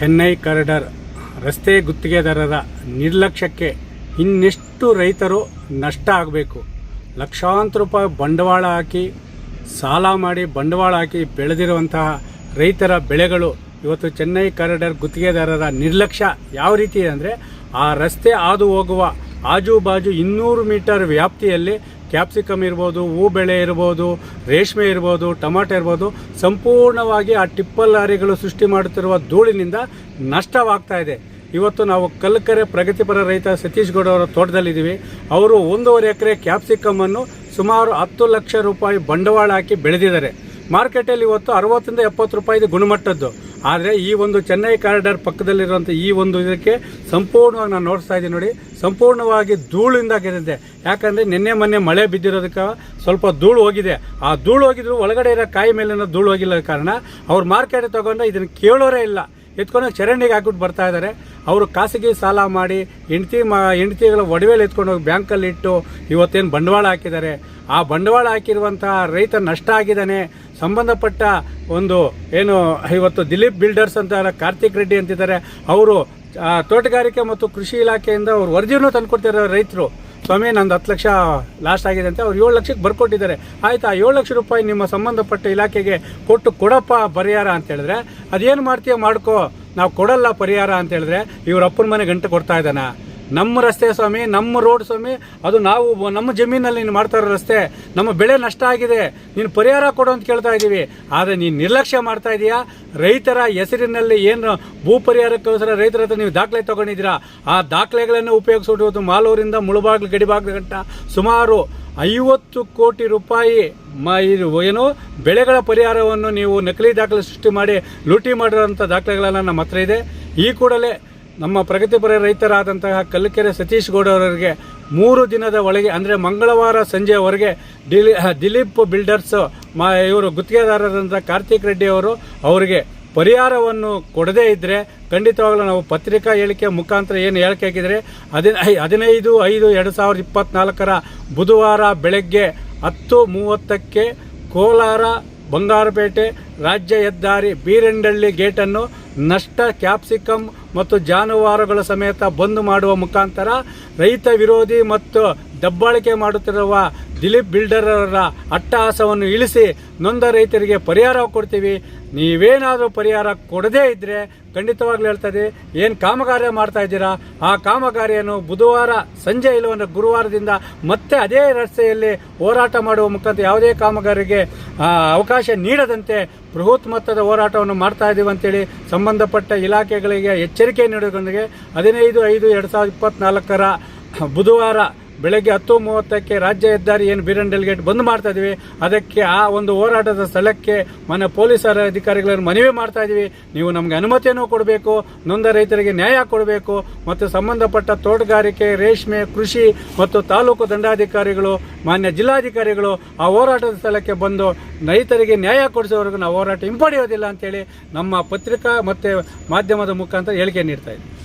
Chennai corridor ರಸ್ತೆ ಗುತ್ತಿಗೆದಾರರ ನಿರ್ಲಕ್ಷ್ಯಕ್ಕೆ ಇನ್ನೆಷ್ಟು ರೈತರು ನಷ್ಟ ಆಗಬೇಕು? ಲಕ್ಷಾಂತರ ರೂಪಾಯಿ ಬಂಡವಾಳ ಹಾಕಿ, ಸಾಲ ಮಾಡಿ ಬಂಡವಾಳ ಹಾಕಿ ಬೆಳೆದಿರುವಂತಹ ರೈತರ ಬೆಳೆಗಳು ಇವತ್ತು ಚೆನ್ನೈ ಕಾರಿಡಾರ್ ಗುತ್ತಿಗೆದಾರರ ನಿರ್ಲಕ್ಷ್ಯ ಯಾವ ರೀತಿ ಅಂದರೆ, ಆ ರಸ್ತೆ ಹಾದು ಹೋಗುವ ಆಜು ಬಾಜು ಇನ್ನೂರು ಮೀಟರ್ ವ್ಯಾಪ್ತಿಯಲ್ಲಿ ಕ್ಯಾಪ್ಸಿಕಮ್ ಇರ್ಬೋದು ಹೂ ಬೆಳೆ ಇರ್ಬೋದು, ರೇಷ್ಮೆ ಇರ್ಬೋದು, ಟೊಮಾಟೊ ಇರ್ಬೋದು, ಸಂಪೂರ್ಣವಾಗಿ ಆ ಟಿಪ್ಪಲ್ ಲಾರಿಗಳು ಸೃಷ್ಟಿ ಮಾಡುತ್ತಿರುವ ಧೂಳಿನಿಂದ ನಷ್ಟವಾಗ್ತಾ ಇದೆ. ಇವತ್ತು ನಾವು ಕಲ್ಕರೆ ಪ್ರಗತಿಪರ ರೈತ ಸತೀಶ್ ಗೌಡ ಅವರ ತೋಟದಲ್ಲಿದ್ದೀವಿ. ಅವರು ಒಂದೂವರೆ ಎಕರೆ ಕ್ಯಾಪ್ಸಿಕಮ್ಮನ್ನು ಸುಮಾರು ಹತ್ತು ಲಕ್ಷ ರೂಪಾಯಿ ಬಂಡವಾಳ ಹಾಕಿ ಬೆಳೆದಿದ್ದಾರೆ. ಮಾರ್ಕೆಟಲ್ಲಿ ಇವತ್ತು ಅರವತ್ತರಿಂದ ಎಪ್ಪತ್ತು ರೂಪಾಯಿದು ಗುಣಮಟ್ಟದ್ದು. ಆದರೆ ಈ ಒಂದು ಚೆನ್ನೈ ಕಾರಿಡಾರ್ ಪಕ್ಕದಲ್ಲಿರುವಂಥ ಈ ಒಂದು ಇದಕ್ಕೆ ಸಂಪೂರ್ಣವಾಗಿ ನಾನು ನೋಡ್ತಾ ಇದ್ದೀನಿ ನೋಡಿ, ಸಂಪೂರ್ಣವಾಗಿ ಧೂಳಿಂದ ಗೆದ್ದಿದೆ ಯಾಕಂದರೆ ನಿನ್ನೆ ಮೊನ್ನೆ ಮಳೆ ಬಿದ್ದಿರೋದಕ್ಕೆ ಸ್ವಲ್ಪ ಧೂಳು ಹೋಗಿದೆ. ಆ ಧೂಳು ಹೋಗಿದ್ರು ಒಳಗಡೆ ಇರೋ ಕಾಯಿ ಮೇಲಿನ ಧೂಳು ಹೋಗಿಲ್ಲ ಕಾರಣ ಅವ್ರು ಮಾರ್ಕೆಟ್ ತೊಗೊಂಡ್ರೆ ಇದನ್ನು ಕೇಳೋರೇ ಇಲ್ಲ. ಎತ್ಕೊಂಡು ಚರಂಡಿಗೆ ಹಾಕ್ಬಿಟ್ಟು ಬರ್ತಾ ಇದ್ದಾರೆ ಅವರು ಖಾಸಗಿ ಸಾಲ ಮಾಡಿ ಹೆಂಡ್ತಿ ಮಾ, ಹೆಂಡತಿಗಳ ಒಡವೆಯಲ್ಲಿ ಎತ್ಕೊಂಡು ಹೋಗಿ ಬ್ಯಾಂಕಲ್ಲಿ ಇಟ್ಟು ಇವತ್ತೇನು ಬಂಡವಾಳ ಹಾಕಿದ್ದಾರೆ. ಆ ಬಂಡವಾಳ ಹಾಕಿರುವಂಥ ರೈತ ನಷ್ಟ ಆಗಿದ್ದಾನೆ. ಸಂಬಂಧಪಟ್ಟ ಒಂದು ಏನು, ಇವತ್ತು ದಿಲೀಪ್ ಬಿಲ್ಡರ್ಸ್ ಅಂತ ಕಾರ್ತಿಕ್ ರೆಡ್ಡಿ ಅಂತಿದ್ದಾರೆ, ಅವರು ತೋಟಗಾರಿಕೆ ಮತ್ತು ಕೃಷಿ ಇಲಾಖೆಯಿಂದ ಅವ್ರು ವರದಿನೂ ತಂದುಕೊಡ್ತಿರೋ ರೈತರು. ಸ್ವಾಮಿ, ನಂದು ಹತ್ತು ಲಕ್ಷ ಲಾಸ್ಟ್ ಆಗಿದೆ ಅಂತ ಅವ್ರು ಏಳು ಲಕ್ಷಕ್ಕೆ ಬರ್ಕೊಟ್ಟಿದ್ದಾರೆ. ಆಯ್ತು ಆ ಏಳು ಲಕ್ಷ ರೂಪಾಯಿ ನಿಮ್ಮ ಸಂಬಂಧಪಟ್ಟ ಇಲಾಖೆಗೆ ಕೊಟ್ಟು ಕೊಡಪ್ಪ ಪರಿಹಾರ ಅಂತ ಹೇಳಿದ್ರೆ, ಅದೇನು ಮಾಡ್ತೀಯ ಮಾಡ್ಕೋ, ನಾವು ಕೊಡಲ್ಲ ಪರಿಹಾರ ಅಂತ ಹೇಳಿದ್ರೆ ಇವ್ರ ಅಪ್ಪನ ಮನೆ ಗಂಟೆ ಕೊಡ್ತಾ ಇದ್ದಾನ? ನಮ್ಮ ರಸ್ತೆ ಸ್ವಾಮಿ, ನಮ್ಮ ರೋಡ್ ಸ್ವಾಮಿ, ಅದು ನಾವು ನಮ್ಮ ಜಮೀನಲ್ಲಿ ನೀನು ಮಾಡ್ತಾ ಇರೋ ರಸ್ತೆ, ನಮ್ಮ ಬೆಳೆ ನಷ್ಟ ಆಗಿದೆ, ನೀನು ಪರಿಹಾರ ಕೊಡು ಅಂತ ಕೇಳ್ತಾ ಇದ್ದೀವಿ. ಆದರೆ ನೀನು ನಿರ್ಲಕ್ಷ್ಯ ಮಾಡ್ತಾ ಇದೀಯಾ? ರೈತರ ಹೆಸರಿನಲ್ಲಿ ಏನು ಭೂ ಪರಿಹಾರಕ್ಕೋಸ್ಕರ ರೈತರ ಹತ್ರ ನೀವು ದಾಖಲೆ ತೊಗೊಂಡಿದ್ದೀರಾ? ಆ ದಾಖಲೆಗಳನ್ನು ಉಪಯೋಗಿಸ್ಬಿಟ್ಟು ಮಾಲೂರಿಂದ ಮುಳುಬಾಗ್ಲು, ಗಡಿಬಾಗ್ಲು ಗಂಟ ಸುಮಾರು ಐವತ್ತು ಕೋಟಿ ರೂಪಾಯಿ ಮ ಇದು ಏನು ಬೆಳೆಗಳ ಪರಿಹಾರವನ್ನು ನೀವು ನಕಲಿ ದಾಖಲೆ ಸೃಷ್ಟಿ ಮಾಡಿ ಲೂಟಿ ಮಾಡಿರೋಂಥ ದಾಖಲೆಗಳೆಲ್ಲ ನಮ್ಮ ಹತ್ರ ಇದೆ. ಈ ಕೂಡಲೇ ನಮ್ಮ ಪ್ರಗತಿಪರ ರೈತರಾದಂತಹ ಕಲ್ಲಕೆರೆ ಸತೀಶ್ ಗೌಡ ಅವರಿಗೆ ಮೂರು ದಿನದ ಒಳಗೆ, ಅಂದರೆ ಮಂಗಳವಾರ ಸಂಜೆವರೆಗೆ ದಿಲಿ ದಿಲೀಪ್ ಬಿಲ್ಡರ್ಸ್, ಮಾ, ಇವರು ಗುತ್ತಿಗೆದಾರರಾದಂಥ ಕಾರ್ತಿಕ್ ರೆಡ್ಡಿ ಅವರು ಅವರಿಗೆ ಪರಿಹಾರವನ್ನು ಕೊಡದೇ ಇದ್ದರೆ ಖಂಡಿತವಾಗಲೂ ನಾವು ಪತ್ರಿಕಾ ಹೇಳಿಕೆ ಮುಖಾಂತರ ಏನು ಹೇಳಿಕೆ ಹಾಕಿದರೆ ಹದಿನ ಹದಿನೈದು, ಐದು, ಎರಡು ಸಾವಿರದ ಇಪ್ಪತ್ತ್ನಾಲ್ಕರ ಬುಧವಾರ ಬೆಳಗ್ಗೆ ಹತ್ತು ಮೂವತ್ತಕ್ಕೆ ಕೋಲಾರ ಬಂಗಾರಪೇಟೆ ರಾಜ್ಯ ಹೆದ್ದಾರಿ ಬೀರಂಡಳ್ಳಿ ಗೇಟನ್ನು ನಷ್ಟ ಕ್ಯಾಪ್ಸಿಕಮ್ ಮತ್ತು ಜಾನುವಾರುಗಳ ಸಮೇತ ಬಂದ್ ಮಾಡುವ ಮುಖಾಂತರ ರೈತ ವಿರೋಧಿ ಮತ್ತು ದಬ್ಬಾಳಿಕೆ ಮಾಡುತ್ತಿರುವ ದಿಲೀಪ್ ಬಿಲ್ಡರರ ಅಟ್ಟಹಾಸವನ್ನು ಇಳಿಸಿ ನೊಂದ ರೈತರಿಗೆ ಪರಿಹಾರ ಕೊಡ್ತೀವಿ. ನೀವೇನಾದರೂ ಪರಿಹಾರ ಕೊಡದೇ ಇದ್ದರೆ ಖಂಡಿತವಾಗ್ಲೂ ಹೇಳ್ತಾ ಇದ್ದೀವಿ ಏನು ಕಾಮಗಾರಿ ಮಾಡ್ತಾ ಇದ್ದೀರಾ? ಆ ಕಾಮಗಾರಿಯನ್ನು ಬುಧವಾರ ಸಂಜೆ ಇಲ್ಲವನ್ನ ಗುರುವಾರದಿಂದ ಮತ್ತೆ ಅದೇ ರಸ್ತೆಯಲ್ಲಿ ಹೋರಾಟ ಮಾಡುವ ಮುಖಾಂತರ ಯಾವುದೇ ಕಾಮಗಾರಿಗೆ ಅವಕಾಶ ನೀಡದಂತೆ ಬೃಹತ್ ಮೊತ್ತದ ಹೋರಾಟವನ್ನು ಮಾಡ್ತಾ ಇದ್ದೀವಿ ಅಂತೇಳಿ ಸಂಬಂಧಪಟ್ಟ ಇಲಾಖೆಗಳಿಗೆ ಎಚ್ಚರಿಕೆ ನೀಡೋದ್ರೊಂದಿಗೆ ಹದಿನೈದು ಐದು ಎರಡು ಸಾವಿರದ ಇಪ್ಪತ್ತ್ನಾಲ್ಕರ ಬುಧವಾರ ಬೆಳಗ್ಗೆ ಹತ್ತು ಮೂವತ್ತಕ್ಕೆ ರಾಜ್ಯ ಹೆದ್ದಾರಿ ಏನು ಬೀರಂಡಲ್ ಗೇಟ್ ಬಂದ್ ಮಾಡ್ತಾ ಇದೀವಿ. ಅದಕ್ಕೆ ಆ ಒಂದು ಹೋರಾಟದ ಸ್ಥಳಕ್ಕೆ ಮನೆ ಪೊಲೀಸರ ಅಧಿಕಾರಿಗಳನ್ನು ಮನವಿ ಮಾಡ್ತಾ ಇದೀವಿ. ನೀವು ನಮಗೆ ಅನುಮತಿಯನ್ನು ಕೊಡಬೇಕು, ನೊಂದ ರೈತರಿಗೆ ನ್ಯಾಯ ಕೊಡಬೇಕು, ಮತ್ತು ಸಂಬಂಧಪಟ್ಟ ತೋಟಗಾರಿಕೆ, ರೇಷ್ಮೆ, ಕೃಷಿ ಮತ್ತು ತಾಲೂಕು ದಂಡಾಧಿಕಾರಿಗಳು, ಮಾನ್ಯ ಜಿಲ್ಲಾಧಿಕಾರಿಗಳು ಆ ಹೋರಾಟದ ಸ್ಥಳಕ್ಕೆ ಬಂದು ರೈತರಿಗೆ ನ್ಯಾಯ ಕೊಡಿಸೋವರೆಗೂ ನಾವು ಹೋರಾಟ ಹಿಂಪಡೆಯೋದಿಲ್ಲ ಅಂತೇಳಿ ನಮ್ಮ ಪತ್ರಿಕಾ ಮತ್ತು ಮಾಧ್ಯಮದ ಮುಖಾಂತರ ಹೇಳಿಕೆ ನೀಡ್ತಾ ಇದ್ದೀವಿ